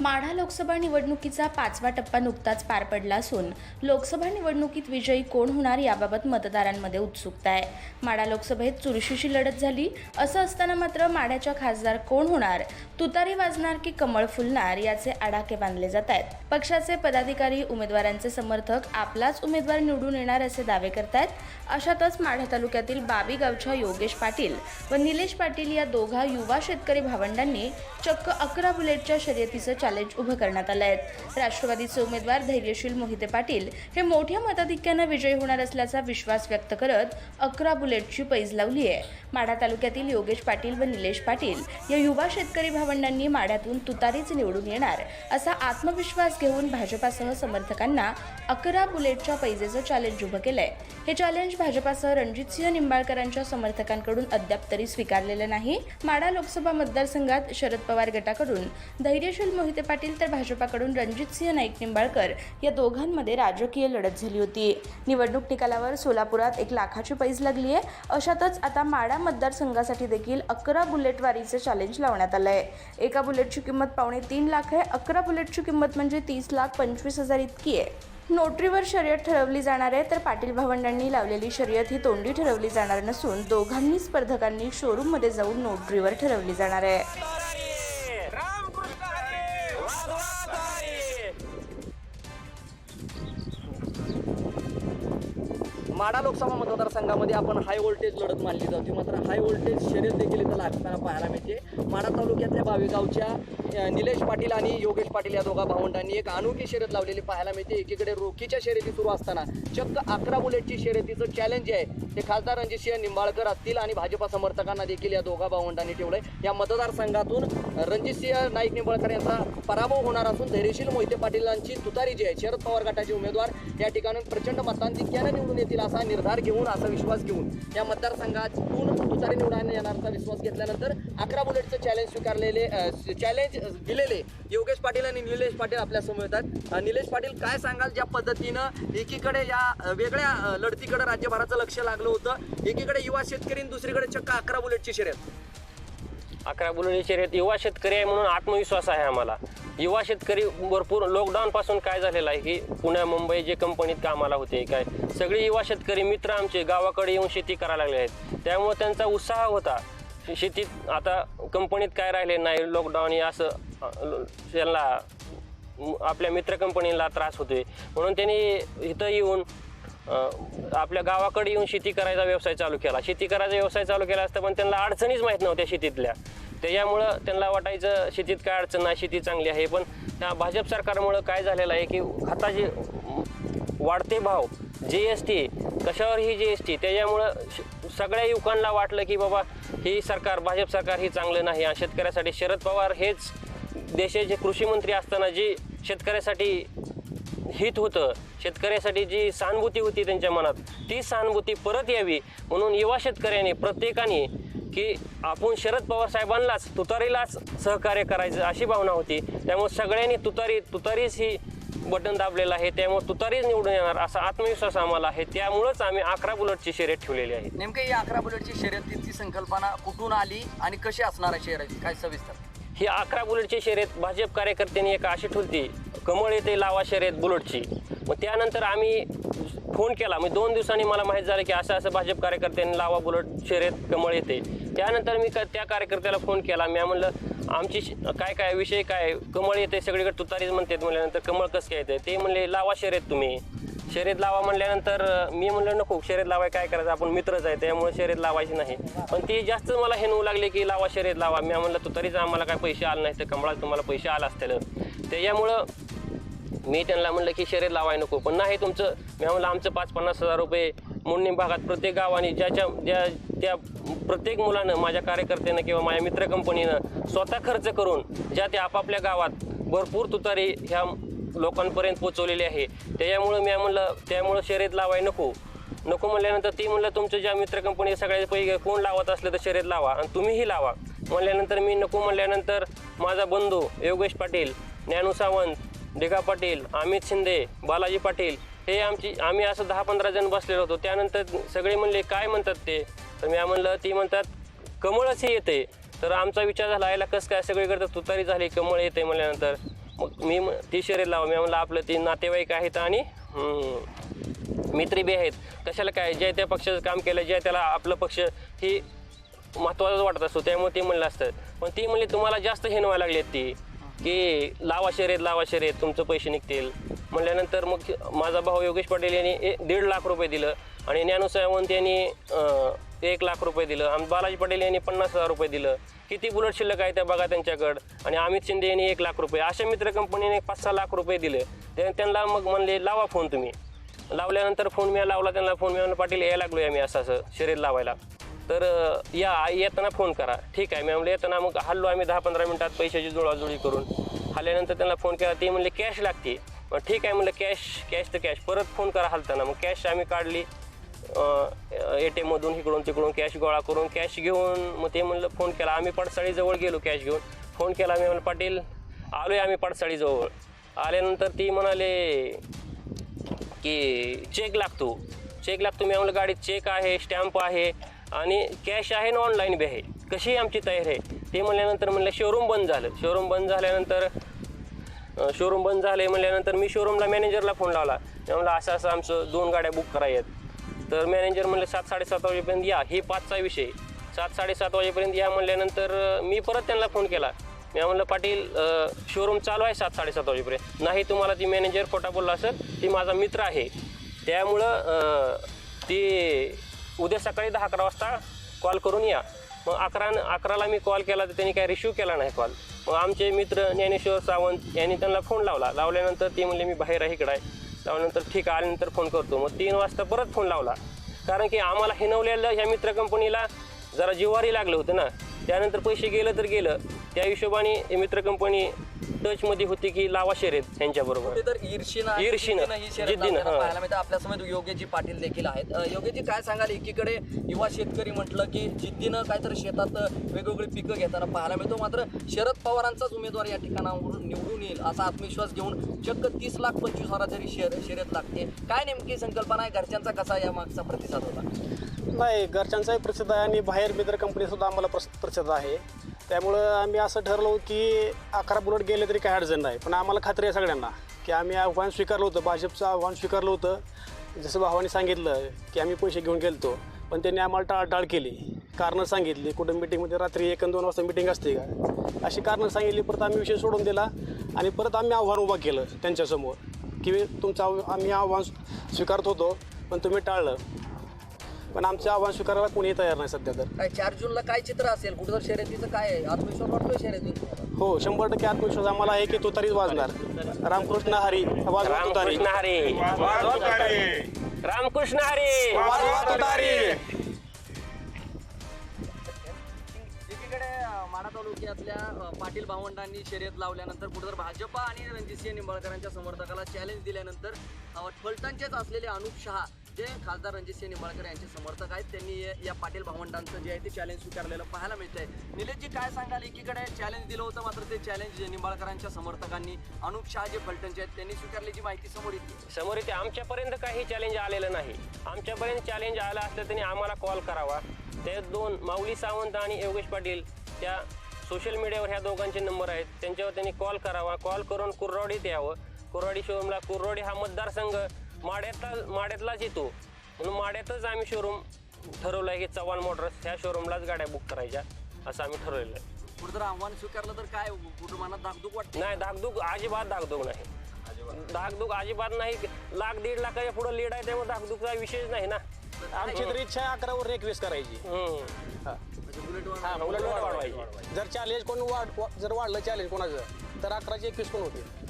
माढा लोकसभा निवडणुकीचा पाचवा टप्पा नुकताच पार पडला असून लोकसभा निवडणुकीत विजयी कोण होणार याबाबत मतदारांमध्ये उत्सुकता आहे. माढा लोकसभेत चुरशीची लढत झाली. असं असताना मात्र माढ्याच्या खासदार कोण होणार? तुतारी वाजणार की कमळ फुलणार याचे आडाके बांधले जात आहेत. पक्षाचे पदाधिकारी उमेदवारांचे समर्थक आपलाच उमेदवार निवडून येणार असे दावे करतायत. अशातच माढा तालुक्यातील बाबी गावच्या योगेश पाटील व निलेश पाटील या दोघा युवा शेतकरी भावंडांनी चक्क अकरा बुलेटच्या शर्यतीचं चॅलेंज उभं करण्यात आलं आहे. राष्ट्रवादीचे उमेदवार धैर्यशील मोहिते पाटील हे मोठ्या मताधिक्यानं विजयी होणार असल्याचा विश्वास व्यक्त करत अकरा बुलेटची पैज लावली आहे. माढा तालुक्यातील योगेश पाटील व निलेश पाटील या युवा शेतकरी भावंडांनी माढ्यातून तुतारीच निवडून येणार असा आत्मविश्वास घेऊन भाजपासह समर्थकांना अकरा बुलेटच्या पैजेचं चॅलेंज उभं केलंय. हे चॅलेंज भाजपासह रणजितसिंह निंबाळकरांच्या समर्थकांकडून अद्याप तरी स्वीकारलेलं नाही. माढा लोकसभा मतदारसंघात शरद पवार गटाकडून धैर्यशील मोहित पाटील तर भाजपाकडून रणजितसिंह नाईक निंबाळकर या दोघांमध्ये राजकीय लढत झाली होती. निवडणूक निकालावर सोलापुरात एक लाखाची पैज लागली आहे. अशातच आता माडा मतदारसंघासाठी देखील अकरा बुलेटवारीचे चॅलेंज लावण्यात आलं आहे एका बुलेटची किंमत पावणे तीन लाख आहे. अकरा बुलेटची किंमत म्हणजे तीस लाख पंचवीस हजार इतकी आहे. नोटरीवर शर्यत ठरवली जाणार आहे तर पाटील भावंडांनी लावलेली शर्यत ही तोंडी ठरवली जाणार नसून दोघांनी स्पर्धकांनी शोरूममध्ये जाऊन नोटरीवर ठरवली जाणार आहे. माडा लोकसभा मतदारसंघामध्ये आपण हाय व्होल्टेज लढत मानली जाते. मात्र हाय व्होल्टेज शर्यत देखील इथं लागताना पाहायला मिळते. माडा तालुक्यातल्या बावेगावच्या निलेश पाटील आणि योगेश पाटील या दोघा भावंडांनी एक अनोखी शर्यत लावलेली पाहायला मिळते. एकीकडे रोखीच्या शर्यती सुरू असताना चक्क अकरा बुलेटची शर्यतीचं चॅलेंज आहे. ते खासदार रणजितसिंह निंबाळकर असतील आणि भाजपा समर्थकांना देखील या दोघा भावंडांनी ठेवलंय. या मतदारसंघातून रणजितसिंह नाईक निंबाळकर यांचा पराभव होणार असून धैर्यशील मोहिते पाटीलांची तुतारी जी आहे शरद पवार गटाचे उमेदवार या ठिकाणी प्रचंड मतांधिक्याने निवडून येतील असा निर्धार घेऊन असा विश्वास घेऊन या मतदारसंघातून तुतारी निवडून येणारचा विश्वास घेतल्यानंतर अकरा बुलेटचं चॅलेंज स्वीकारलेले चॅलेंज दिलेले. योगेश पाटील आणि निलेश पाटील आपल्यासमोर येतात निलेश पाटील काय सांगाल ज्या पद्धतीनं एकीकडे या वेगळ्या लढतीकडे राज्यभराचं लक्ष लागलं होतं एकीकडे युवा शेतकरी आणि दुसरीकडे चक्क अकरा बुलेटची शर्यत अकरा बुलेटची शर्यत युवा शेतकरी आहे म्हणून आत्मविश्वास आहे आम्हाला. युवा शेतकरी भरपूर लॉकडाऊन पासून काय झालेलं आहे? की पुण्या मुंबई जे कंपनीत कामाला होते काय? सगळे युवा शेतकरी मित्र आमचे गावाकडे येऊन शेती करायला लागले आहेत. त्यामुळे त्यांचा उत्साह होता. शेतीत आता कंपनीत काय राहिले नाही लॉकडाऊन हे असं त्यांना आपल्या मित्र कंपनीला त्रास होतोय. म्हणून त्यांनी इथं येऊन आपल्या गावाकडे येऊन शेती करायचा व्यवसाय चालू केला. शेती करायचा व्यवसाय चालू केला असता पण त्यांना अडचणीच माहीत नव्हत्या शेतीतल्या. त्याच्यामुळं त्यांना वाटायचं शेतीत काय अडचण नाही शेती चांगली आहे. पण त्या भाजप सरकारमुळं काय झालेलं आहे की खताचे वाढते भाव जी एस टी कशावर ही जी एस टी त्याच्यामुळं श- सगळ्या युवकांना वाटलं की बाबा ही सरकार भाजप सरकार ही चांगलं नाही. आणि शेतकऱ्यासाठी शरद पवार हेच देशाचे कृषी मंत्री असताना जी शेतकऱ्यासाठी हित होतं शेतकऱ्यासाठी जी सहानुभूती होती त्यांच्या मनात ती सहानुभूती परत यावी. म्हणून युवा शेतकऱ्याने प्रत्येकाने की आपण शरद पवार साहेबांनाच तुतारीलाच सहकार्य करायचं अशी भावना होती. त्यामुळे सगळ्यांनी तुतारी तुतारीच ही बटन दाबलेलं आहे त्यामुळे तुतारीच निवडून येणार असा आत्मविश्वास आम्हाला आहे. त्यामुळंच आम्ही अकरा बुलेटची शर्यत ठेवलेली आहे. नेमकं या अकरा बुलेटची शर्यतीची संकल्पना कुठून आली आणि कशी असणार आहे शर्यती? काय सविस्तर? ही अकरा बुलेटची शर्यत भाजप कार्यकर्त्यांनी एक अशी ठेवली कमळ येते लावा शर्यत बुलेटची. मग त्यानंतर आम्ही फोन केला मग दोन दिवसांनी मला माहीत झालं की असं असं भाजप कार्यकर्त्यांनी लावा बुलेट शर्यत कमळ येते. त्यानंतर मी त्या कार्यकर्त्याला फोन केला मी म्हणलं आमची श- काय काय विषय काय? कमळ येते सगळीकडे तुतारीच म्हणतात म्हटल्यानंतर कमळ कसं काय येते ते म्हणले लावा शर्यत तुम्ही. शर्यत लावा म्हणल्यानंतर मी म्हणलं नको शर्यत लावाय काय करायचं? आपण मित्रच आहे त्यामुळे शर्यत लावायची नाही. पण ती जास्त मला हेनवू लागली की लावा शर्यत लावा. मी म्हणलं तुतारीच आम्हाला काय पैसे आले नाही तर कमळात तुम्हाला पैसे आला असतील. त्याच्यामुळं मी त्यांना म्हणलं की शर्यत लावाय नको. पण नाही तुमचं मी म्हणलं आमचं पाच पन्नास हजार रुपये मुंडणी भागात प्रत्येक गावाने ज्याच्या ज्या त्या प्रत्येक मुलानं माझ्या कार्यकर्त्यानं किंवा माझ्या मित्र कंपनीनं स्वतः खर्च करून ज्या त्या आपापल्या गावात भरपूर तुतारी ह्या लोकांपर्यंत पोचवलेली आहे. त्याच्यामुळं मी म्हणलं त्यामुळं शर्यत लावाय नको. नको म्हणल्यानंतर ती म्हणलं तुमच्या ज्या मित्र कंपनी सगळ्या पैकी कोण लावत असलं तर शर्यत लावा आणि तुम्हीही लावा. म्हणल्यानंतर मी नको म्हणल्यानंतर माझा बंधू योगेश पाटील ज्ञानू सावंत डिगा पाटील अमित शिंदे बालाजी पाटील हे आमची आम्ही असं दहा पंधरा जण बसलेलो होतो. त्यानंतर सगळे म्हणले काय म्हणतात ते? तर मी म्हणलं ती म्हणतात कमळच हे येते. तर आमचा विचार झाला याला कसं काय सगळीकडे तुतारी झाली कमळ येते म्हणल्यानंतर? मग मी म- ती शरीर लावा मी म्हणलं आपलं ती नातेवाईक आहेत आणि मित्री बी आहेत. कशाला काय? ज्या त्या पक्षाचं काम केलं ज्या त्याला आपलं पक्ष ही महत्त्वाचं वाटत असतो. त्यामुळे ते म्हणलं असतं. पण ती म्हणली तुम्हाला जास्त हेन लागली लागली ती. की लावा शर्यत लावा शर्यत तुमचं पैसे निघतील. म्हणल्यानंतर मग माझा भाऊ योगेश पाटील यांनी ए- दीड लाख रुपये दिलं आणि ज्ञानू सावंत यांनी एक लाख रुपये दिलं आणि बालाजी पटेल यांनी पन्नास हजार रुपये दिलं. किती बुलेट शिल्लक आहे त्या बघा त्यांच्याकडं. आणि अमित शिंदे यांनी एक लाख रुपये. अशा मित्र कंपनीने पाच सहा लाख रुपये दिले. ते त्यांना मग म्हणले लावा फोन तुम्ही. लावल्यानंतर फोन मी लावला त्यांना फोन मी पाटील यायला लागलो आम्ही असं असं. शरीर लावायला. तर या येताना फोन करा. ठीक आहे. मी म्हणलं येताना मग हल्लो आम्ही दहा पंधरा मिनटात पैशाची जुळाजुळी करून. हल्ल्यानंतर त्यांना फोन केला. ते म्हणले कॅश लागते. मग ठीक आहे म्हणलं कॅश कॅश तर कॅश. परत फोन करा हलताना. मग कॅश आम्ही काढली. ए टी एममधून इकडून तिकडून कॅश गोळा करून कॅश घेऊन मग ते म्हणलं फोन केला. आम्ही पडसाळीजवळ गेलो कॅश घेऊन. फोन केला मी म्हणलं पाटील आलोय आम्ही पडसाळीजवळ. आल्यानंतर ती म्हणाले की चेक लागतो. चेक लागतो. मी म्हणलं गाडीत चेक आहे स्टॅम्प आहे. आणि कॅश आहे ना ऑनलाईन बी आहे. कशी आमची तयारी आहे? ते म्हणल्यानंतर म्हणलं शोरूम बंद झालं. शोरूम बंद झाल्यानंतर शोरूम बंद झाले म्हणल्यानंतर मी शोरूमला मॅनेजरला फोन लावला. म्हणलं असं असं आमचं दोन गाड्या बुक करायच्यात. तर मॅनेजर म्हणलं सात साडेसात वाजेपर्यंत या. हे पाचचा विषय. सात साडेसात वाजेपर्यंत या. म्हणल्यानंतर मी परत त्यांना फोन केला. मी म्हणलं पाटील शोरूम चालू आहे सात साडेसात वाजेपर्यंत. नाही तुम्हाला ती मॅनेजर खोटा बोलला असेल ती माझा मित्र आहे. त्यामुळं ती उद्या सकाळी दहा अकरा वाजता कॉल करून या. मग अकरा अकराला मी कॉल केला तर त्यांनी काय रिसिव्ह केला नाही कॉल. मग आमचे मित्र ज्ञानेश्वर सावंत यांनी त्यांना फोन लावला. लावल्यानंतर ते म्हणले मी बाहेर आहे इकडं. आहे लावल्यानंतर ठीक आहे आल्यानंतर फोन करतो. मग तीन वाजता परत फोन लावला. कारण की आम्हाला हिनवलेलं ह्या मित्र कंपनीला जरा जिवारी लागलं होतं ना. त्यानंतर पैसे गेलं तर गेलं. त्या हिशोबाने मित्र कंपनी टचमध्ये होती की लावा शर्यत यांच्याबरोबर कुठेतरी ईर्षीनं आणि ईर्षीनं, जिद्दीनं ही शर्यत जिद्दीनं, हां. पाहायला मिळतं. आपल्यासमोर योगेशजी पाटील देखील आहेत. अ, योगेशजी काय सांगाल? एकीकडे युवा शेतकरी म्हटलं की जिद्दीनं काहीतरी शेतात अ, वेगवेगळी पिकं घेताना पाहायला मिळतो. मात्र शरद पवारांचाच उमेदवार या ठिकाणावरून निवडून येईल असा आत्मविश्वास घेऊन चक्क तीस लाख पंचवीस हजाराची शर्य शर्यत लागते. काय नेमकी संकल्पना आहे? घरच्यांचा कसा या मागचा प्रतिसाद होता? नाही घरच्यांचाही प्रसिद्ध आहे आणि बाहेर मित्र कंपनीसुद्धा आम्हाला प्रस प्रसिद्ध आहे. त्यामुळं आम्ही असं ठरलो की अकरा बुलेट गेले तरी काही अडचण नाही. पण आम्हाला खात्री आहे सगळ्यांना की आम्ही आव्हान स्वीकारलं होतं भाजपचं आव्हान स्वीकारलं होतं. जसं भावाने सांगितलं की आम्ही पैसे घेऊन गेलतो पण त्यांनी आम्हाला टाळटाळ केली. कारणं सांगितली कुठं मिटिंगमध्ये रात्री एक दोन वाजता मिटिंग असते का? अशी कारणं सांगितली परत आम्ही विषय सोडून दिला आणि परत आम्ही आव्हान उभा केलं त्यांच्यासमोर की तुमचं आव्हान आम्ही आव्हान स्वीकारत होतो पण तुम्ही टाळलं. पण आमचं आव्हान स्वीकारायला कोणीही तयार नाही सध्या तर. काय चार जूनला काय चित्र असेल? कुठं शर्यतीचं काय आहे? आत्मविश्वास वाटतोय शर्यतीत हो शंभर टक्के आत्मविश्वास आम्हाला आहे की तो तरीच वाजणार. रामकृष्ण हरी वाजवा तुतारी रामकृष्ण हरी. रामकृष्ण हरी. वाजवा तुतारी एकीकडे अ, माढा तालुक्यातल्या अ, पाटील भावंडांनी शर्यत लावल्यानंतर कुठेतरी भाजपा आणि रणजितसिंह निंबाळकरांच्या समर्थकाला चॅलेंज दिल्यानंतर अ, फलटणचेच असलेले अनुप शहा जे खासदार रणजितसिंह निंबाळकर यांचे समर्थक आहेत. त्यांनी या- पाटील भावंडांचं जे आहे ते चॅलेंज स्वीकारलेलं पाहायला मिळतंय. निलेशजी काय सांगाल? एकीकडे चॅलेंज दिलं होतं मात्र ते चॅलेंज निंबाळकरांच्या समर्थकांनी अनुप शाह जे फलटणचे आहेत त्यांनी स्वीकारल्याची माहिती समोर येते. समोर येते आमच्यापर्यंत काही चॅलेंज आलेलं नाही. आमच्यापर्यंत चॅलेंज आलं असलं त्यांनी आम्हाला कॉल करावा. ते दोन माऊली सावंत आणि योगेश पाटील त्या सोशल मीडियावर ह्या दोघांचे नंबर आहेत. त्यांच्यावर त्यांनी कॉल करावा. कॉल करून कुर्राडीत यावं. कुर्राडी शोरूमला कुर्राडी हा मतदारसंघ माड्यातला माड्यातलाच येतो. म्हणून माड्यातच आम्ही शोरूम ठरवलं आहे की चव्हाण मोटर्स ह्या शोरूमलाच गाड्या बुक करायच्या असं आम्ही ठरवलेलं आहे. कुठं आव्हान स्वीकारलं तर काय कुठं मनात धाकधूक वाटते? नाही धाकधूक अजिबात धाकधूक नाही. धाकधूक अजिबात नाही. लाख दीड लाखाच्या पुढे लीड आहे त्यामुळे धाकधूकचा विषयच नाही ना. आमची तर इच्छा आहे अकरावर एकवीस करायची. हम्म. हा. म्हणजे हा, उलट वाढवायची. जर चॅलेंज कोण वाढ वा- जर वाढलं चॅलेंज कोणाचं तर अकराचे एकवीस कोण होते.